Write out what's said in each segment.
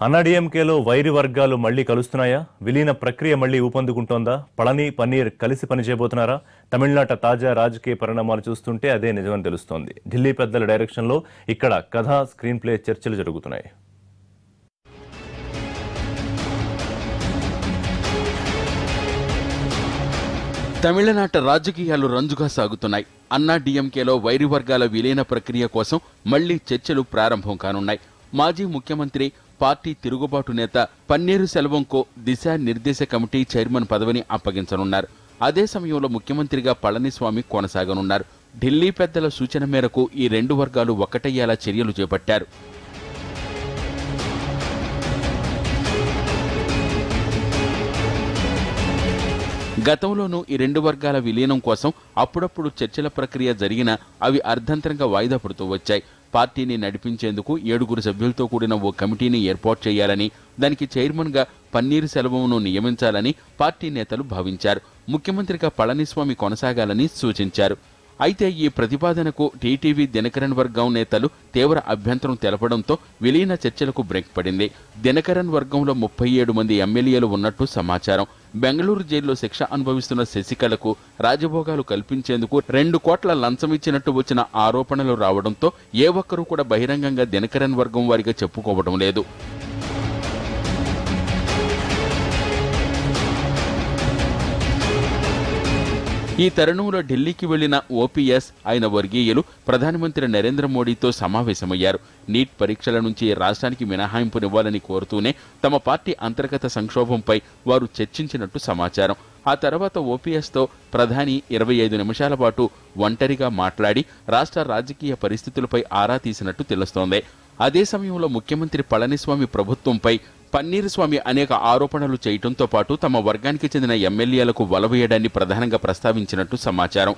అన్నాడీఎంకేలో వైరి వర్గాలు మళ్ళీ కలుస్తున్నాయా? విలీన ప్రక్రియ మళ్ళీ ఊపందుకుంటోందా? పళని పన్నీర్ కలిసి పనిచేయబోతున్నారా? తమిళనాట తాజా రాజకీయ పరిణామాలు చూస్తుంటే అదే నిజమని తెలుస్తోంది. ఢిల్లీ పెద్దల డైరెక్షన్లో ఇక్కడ కథ స్క్రీన్ ప్లే చర్చలు జరుగుతున్నాయి. తమిళనాట రాజకీయాలు రంజుగా సాగుతున్నాయి. అన్నా డీఎంకేలో వైరి వర్గాల విలీన ప్రక్రియ కోసం మళ్ళీ చర్చలు ప్రారంభం కానున్నాయి. మాజీ ముఖ్యమంత్రి పార్టీ తిరుగుబాటు నేత పన్నీరు సెల్వంకో దిశా నిర్దేశ కమిటీ చైర్మన్ పదవిని అప్పగించనున్నారు. అదే సమయంలో ముఖ్యమంత్రిగా పళనిస్వామి కొనసాగనున్నారు. ఢిల్లీ పెద్దల సూచన మేరకు ఈ రెండు వర్గాలు ఒకటయ్యేలా చర్యలు చేపట్టారు. గతంలోనూ ఈ రెండు వర్గాల విలీనం కోసం అప్పుడప్పుడు చర్చల ప్రక్రియ జరిగినా అవి అర్ధంతరంగా వాయిదా పడుతూ వచ్చాయి. పార్టీని నడిపించేందుకు ఏడుగురు సభ్యులతో కూడిన ఓ కమిటీని ఏర్పాటు చేయాలని దానికి చైర్మన్గా పన్నీరు సెల్వంను నియమించాలని పార్టీ నేతలు భావించారు. ముఖ్యమంత్రిగా పళనిస్వామి కొనసాగాలని సూచించారు. అయితే ఈ ప్రతిపాదనకు టీటీవీ దినకరన్ వర్గం నేతలు తీవ్ర అభ్యంతరం తెలపడంతో విలీన చర్చలకు బ్రేక్ పడింది. దినకరన్ వర్గంలో ముప్పై ఏడు మంది ఎమ్మెల్యేలు ఉన్నట్టు సమాచారం. బెంగళూరు జైల్లో శిక్ష అనుభవిస్తున్న శశికళకు రాజభోగాలు కల్పించేందుకు రెండు కోట్ల లంచం ఇచ్చినట్టు వచ్చిన ఆరోపణలు రావడంతో ఏ ఒక్కరూ కూడా బహిరంగంగా దినకరన్ వర్గం వారిగా చెప్పుకోవడం లేదు. ఈ తరుణంలో ఢిల్లీకి వెళ్ళిన ఓపీఎస్ ఆయన వర్గీయులు ప్రధానమంత్రి నరేంద్ర మోడీతో సమావేశమయ్యారు. నీట్ పరీక్షల నుంచి రాష్ట్రానికి మినహాయింపునివ్వాలని కోరుతూనే తమ పార్టీ అంతర్గత సంక్షోభంపై వారు చర్చించినట్టు సమాచారం. ఆ తర్వాత ఓపీఎస్తో ప్రధాని ఇరవై ఐదు నిమిషాల పాటు ఒంటరిగా మాట్లాడి రాష్ట్ర రాజకీయ పరిస్థితులపై ఆరా తీసినట్టు తెలుస్తోంది. అదే సమయంలో ముఖ్యమంత్రి పళనిస్వామి ప్రభుత్వంపై పన్నీర్ స్వామి అనేక ఆరోపణలు చేయటంతో పాటు తమ వర్గానికి చెందిన ఎమ్మెల్యేలకు వలవేయడాన్ని ప్రధానంగా ప్రస్తావించినట్టు సమాచారం.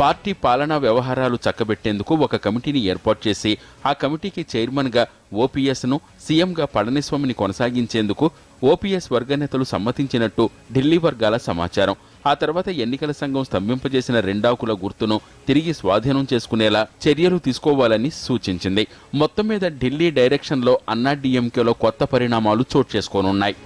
పార్టీ పాలనా వ్యవహారాలు చక్కబెట్టేందుకు ఒక కమిటీని ఏర్పాటు చేసి ఆ కమిటీకి చైర్మన్గా ఓపీఎస్ను సీఎంగా పళనిస్వామిని కొనసాగించేందుకు ఓపీఎస్ వర్గ నేతలు సమ్మతించినట్టు ఢిల్లీ వర్గాల సమాచారం. ఆ తర్వాత ఎన్నికల సంఘం స్తంభింపజేసిన రెండాకుల గుర్తును తిరిగి స్వాధీనం చేసుకునేలా చర్యలు తీసుకోవాలని సూచించింది. మొత్తం మీద ఢిల్లీ డైరెక్షన్లో అన్నా డీఎంకేలో కొత్త పరిణామాలు చోటు చేసుకోనున్నాయి.